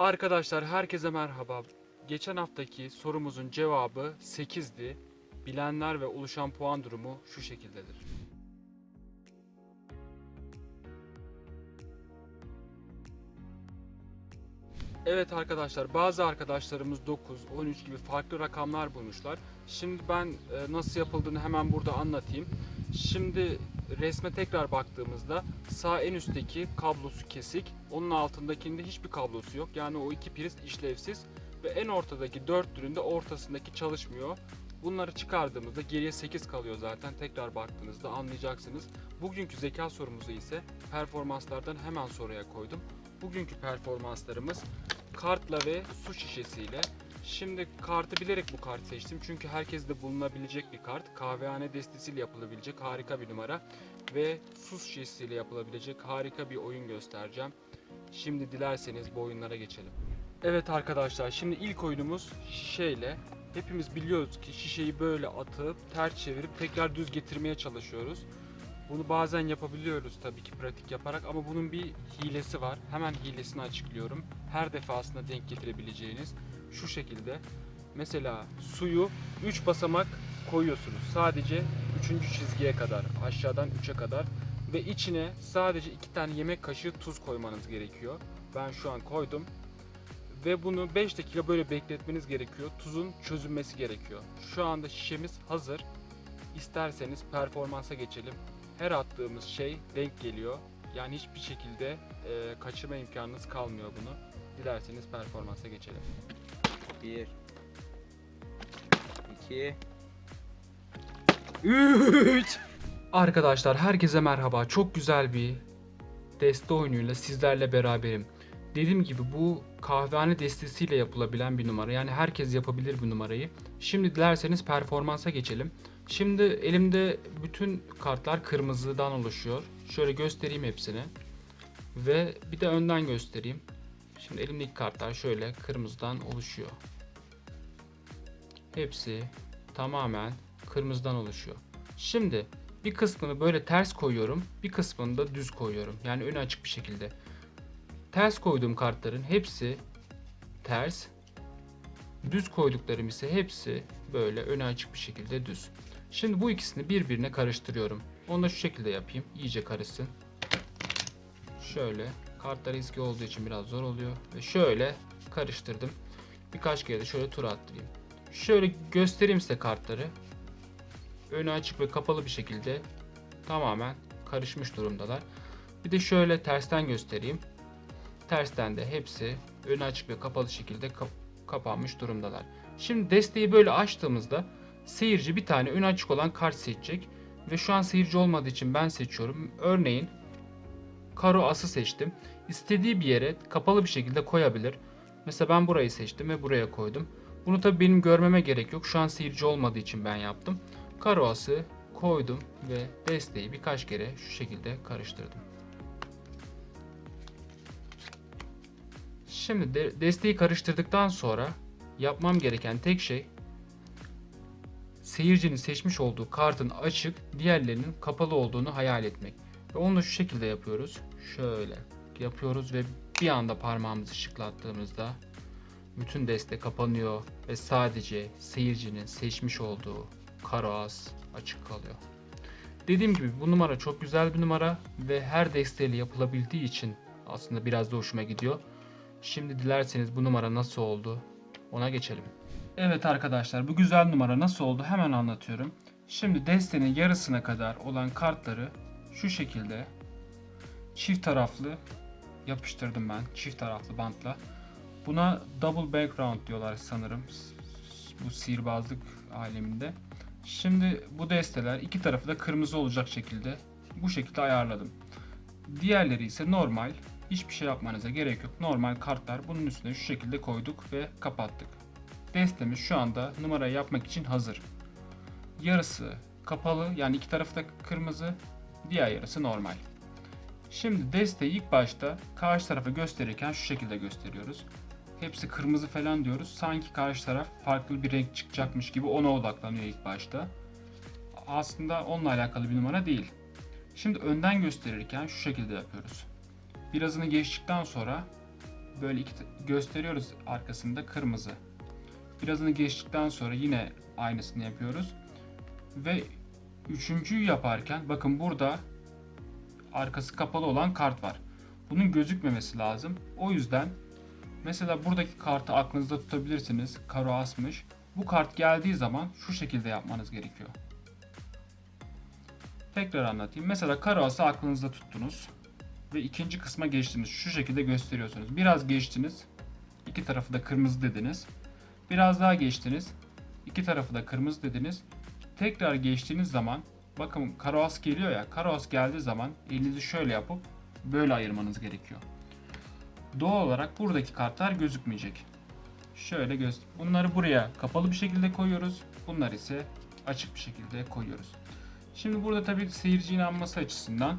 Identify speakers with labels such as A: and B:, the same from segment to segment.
A: Arkadaşlar herkese merhaba. Geçen haftaki sorumuzun cevabı 8'di. Bilenler ve oluşan puan durumu şu şekildedir. Evet arkadaşlar bazı arkadaşlarımız 9, 13 gibi farklı rakamlar bulmuşlar. Şimdi ben e, nasıl yapıldığını hemen burada anlatayım. Şimdi resme tekrar baktığımızda sağ en üstteki kablosu kesik. Onun altındakinde hiçbir kablosu yok. Yani o iki priz işlevsiz. Ve en ortadaki dörtlünün de ortasındaki çalışmıyor. Bunları çıkardığımızda geriye 8 kalıyor zaten. Tekrar baktığınızda anlayacaksınız. Bugünkü zeka sorumuzu ise performanslardan hemen soruya koydum. Bugünkü performanslarımız kartla ve su şişesiyle. Şimdi kartı bilerek bu kartı seçtim çünkü herkeste bulunabilecek bir kart. Kahvehane destesiyle yapılabilecek harika bir numara ve su şişesiyle yapılabilecek harika bir oyun göstereceğim. Şimdi dilerseniz bu oyunlara geçelim. Evet arkadaşlar şimdi ilk oyunumuz şişeyle. Hepimiz biliyoruz ki şişeyi böyle atıp ters çevirip tekrar düz getirmeye çalışıyoruz. Bunu bazen yapabiliyoruz tabii ki pratik yaparak ama bunun bir hilesi var. Hemen hilesini açıklıyorum. Her defasında denk getirebileceğiniz şu şekilde. Mesela suyu 3 basamak koyuyorsunuz. Sadece 3. çizgiye kadar, aşağıdan 3'e kadar ve içine sadece 2 tane yemek kaşığı tuz koymanız gerekiyor. Ben şu an koydum. Ve bunu 5 dakika böyle bekletmeniz gerekiyor. Tuzun çözünmesi gerekiyor. Şu anda şişemiz hazır. İsterseniz performansa geçelim. Her attığımız şey denk geliyor. Yani hiçbir şekilde e, kaçırma imkanınız kalmıyor bunu. Dilerseniz performansa geçelim.
B: 1 2
A: 3 Arkadaşlar herkese merhaba. Çok güzel bir deste oyunuyla sizlerle beraberim. Dediğim gibi bu kahvehane destesiyle yapılabilen bir numara. Yani herkes yapabilir bu numarayı. Şimdi dilerseniz performansa geçelim. Şimdi elimde bütün kartlar kırmızıdan oluşuyor. Şöyle göstereyim hepsini. Ve bir de önden göstereyim. Şimdi elimdeki kartlar şöyle kırmızıdan oluşuyor. Hepsi tamamen kırmızıdan oluşuyor. Şimdi bir kısmını böyle ters koyuyorum, bir kısmını da düz koyuyorum. Yani önü açık bir şekilde. Ters koyduğum kartların hepsi ters. Düz koyduklarım ise hepsi böyle önü açık bir şekilde düz. Şimdi bu ikisini birbirine karıştırıyorum. Onu da şu şekilde yapayım. İyice karışsın. Şöyle. Kartlar eski olduğu için biraz zor oluyor. Ve şöyle karıştırdım. Birkaç kere de şöyle tur attırayım. Şöyle göstereyim size kartları. Önü açık ve kapalı bir şekilde tamamen karışmış durumdalar. Bir de şöyle tersten göstereyim. Tersten de hepsi önü açık ve kapalı şekilde kap- kapanmış durumdalar. Şimdi desteği böyle açtığımızda seyirci bir tane önü açık olan kart seçecek. Ve şu an seyirci olmadığı için ben seçiyorum. Örneğin karo ası seçtim. İstediği bir yere kapalı bir şekilde koyabilir. Mesela ben burayı seçtim ve buraya koydum. Bunu tabi benim görmeme gerek yok. Şu an seyirci olmadığı için ben yaptım. Karo ası koydum ve desteği birkaç kere şu şekilde karıştırdım. Şimdi de desteği karıştırdıktan sonra yapmam gereken tek şey seyircinin seçmiş olduğu kartın açık, diğerlerinin kapalı olduğunu hayal etmek. Ve onu da şu şekilde yapıyoruz. Şöyle yapıyoruz ve bir anda parmağımızı şıklattığımızda bütün deste kapanıyor ve sadece seyircinin seçmiş olduğu karo açık kalıyor. Dediğim gibi bu numara çok güzel bir numara ve her desteğiyle yapılabildiği için aslında biraz da hoşuma gidiyor. Şimdi dilerseniz bu numara nasıl oldu ona geçelim. Evet arkadaşlar bu güzel numara nasıl oldu hemen anlatıyorum. Şimdi destenin yarısına kadar olan kartları şu şekilde çift taraflı yapıştırdım ben çift taraflı bantla. Buna double background diyorlar sanırım bu sihirbazlık aleminde. Şimdi bu desteler iki tarafı da kırmızı olacak şekilde bu şekilde ayarladım. Diğerleri ise normal. Hiçbir şey yapmanıza gerek yok. Normal kartlar bunun üstüne şu şekilde koyduk ve kapattık. Destemiz şu anda numarayı yapmak için hazır. Yarısı kapalı yani iki tarafı da kırmızı, diğer yarısı normal. Şimdi desteği ilk başta karşı tarafa gösterirken şu şekilde gösteriyoruz. Hepsi kırmızı falan diyoruz. Sanki karşı taraf farklı bir renk çıkacakmış gibi ona odaklanıyor ilk başta. Aslında onunla alakalı bir numara değil. Şimdi önden gösterirken şu şekilde yapıyoruz. Birazını geçtikten sonra böyle iki gösteriyoruz arkasında kırmızı. Birazını geçtikten sonra yine aynısını yapıyoruz. Ve üçüncüyü yaparken bakın burada arkası kapalı olan kart var. Bunun gözükmemesi lazım. O yüzden mesela buradaki kartı aklınızda tutabilirsiniz. Karo asmış. Bu kart geldiği zaman şu şekilde yapmanız gerekiyor. Tekrar anlatayım. Mesela karo ası aklınızda tuttunuz ve ikinci kısma geçtiniz. Şu şekilde gösteriyorsunuz. Biraz geçtiniz. İki tarafı da kırmızı dediniz. Biraz daha geçtiniz. İki tarafı da kırmızı dediniz. Tekrar geçtiğiniz zaman bakın karo as geliyor ya. Karo as geldiği zaman elinizi şöyle yapıp böyle ayırmanız gerekiyor. Doğal olarak buradaki kartlar gözükmeyecek. Şöyle göz. Bunları buraya kapalı bir şekilde koyuyoruz. Bunlar ise açık bir şekilde koyuyoruz. Şimdi burada tabii seyirci inanması açısından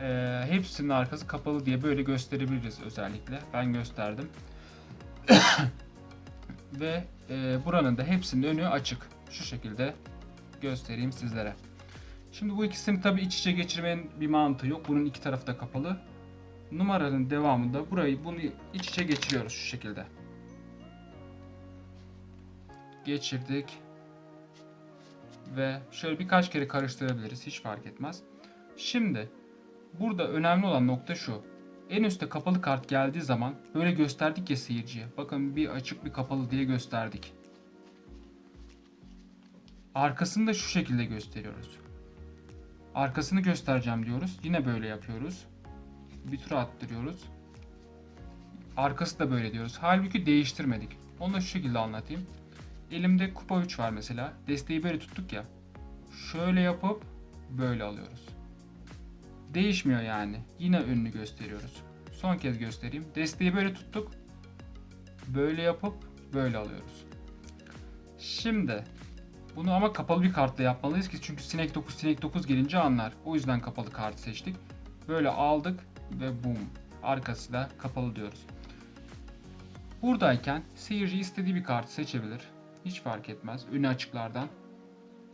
A: eee, hepsinin arkası kapalı diye böyle gösterebiliriz özellikle. Ben gösterdim. Ve eee, buranın da hepsinin önü açık. Şu şekilde göstereyim sizlere. Şimdi bu ikisini tabii iç içe geçirmenin bir mantığı yok. Bunun iki tarafı da kapalı. Numaranın devamında burayı bunu iç içe geçiriyoruz şu şekilde. Geçirdik. Ve şöyle birkaç kere karıştırabiliriz. Hiç fark etmez. Şimdi burada önemli olan nokta şu. En üstte kapalı kart geldiği zaman böyle gösterdik ya seyirciye. Bakın bir açık bir kapalı diye gösterdik. Arkasını da şu şekilde gösteriyoruz. Arkasını göstereceğim diyoruz. Yine böyle yapıyoruz. Bir tur attırıyoruz. Arkası da böyle diyoruz. Halbuki değiştirmedik. Onu da şu şekilde anlatayım. Elimde kupa 3 var mesela. Desteği böyle tuttuk ya. Şöyle yapıp böyle alıyoruz. Değişmiyor yani. Yine önünü gösteriyoruz. Son kez göstereyim. Desteği böyle tuttuk. Böyle yapıp böyle alıyoruz. Şimdi bunu ama kapalı bir kartla yapmalıyız ki çünkü sinek 9 sinek 9 gelince anlar. O yüzden kapalı kartı seçtik. Böyle aldık ve boom. Arkası da kapalı diyoruz. Buradayken seyirci istediği bir kartı seçebilir. Hiç fark etmez. Önü açıklardan.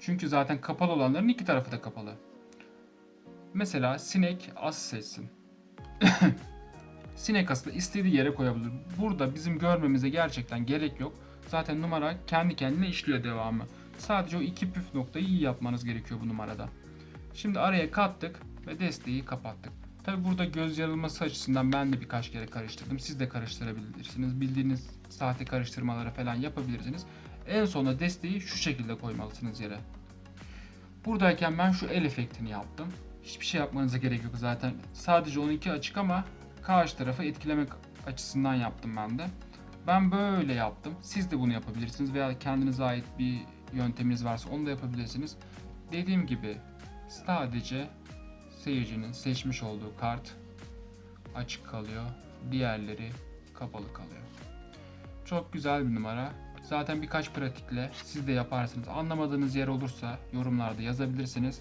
A: Çünkü zaten kapalı olanların iki tarafı da kapalı. Mesela sinek as seçsin. sinek ası da istediği yere koyabilir. Burada bizim görmemize gerçekten gerek yok. Zaten numara kendi kendine işliyor devamı. Sadece o iki püf noktayı iyi yapmanız gerekiyor bu numarada. Şimdi araya kattık ve desteği kapattık. Tabi burada göz yanılması açısından ben de birkaç kere karıştırdım. Siz de karıştırabilirsiniz. Bildiğiniz sahte karıştırmaları falan yapabilirsiniz. En sonunda desteği şu şekilde koymalısınız yere. Buradayken ben şu el efektini yaptım. Hiçbir şey yapmanıza gerek yok zaten. Sadece 12 açık ama karşı tarafı etkilemek açısından yaptım ben de. Ben böyle yaptım. Siz de bunu yapabilirsiniz veya kendinize ait bir yönteminiz varsa onu da yapabilirsiniz. Dediğim gibi sadece seyircinin seçmiş olduğu kart açık kalıyor. Diğerleri kapalı kalıyor. Çok güzel bir numara. Zaten birkaç pratikle siz de yaparsınız. Anlamadığınız yer olursa yorumlarda yazabilirsiniz.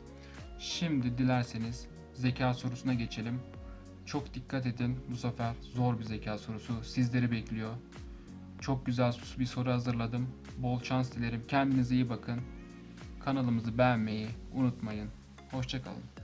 A: Şimdi dilerseniz zeka sorusuna geçelim. Çok dikkat edin. Bu sefer zor bir zeka sorusu sizleri bekliyor. Çok güzel bir soru hazırladım. Bol şans dilerim. Kendinize iyi bakın. Kanalımızı beğenmeyi unutmayın. Hoşçakalın.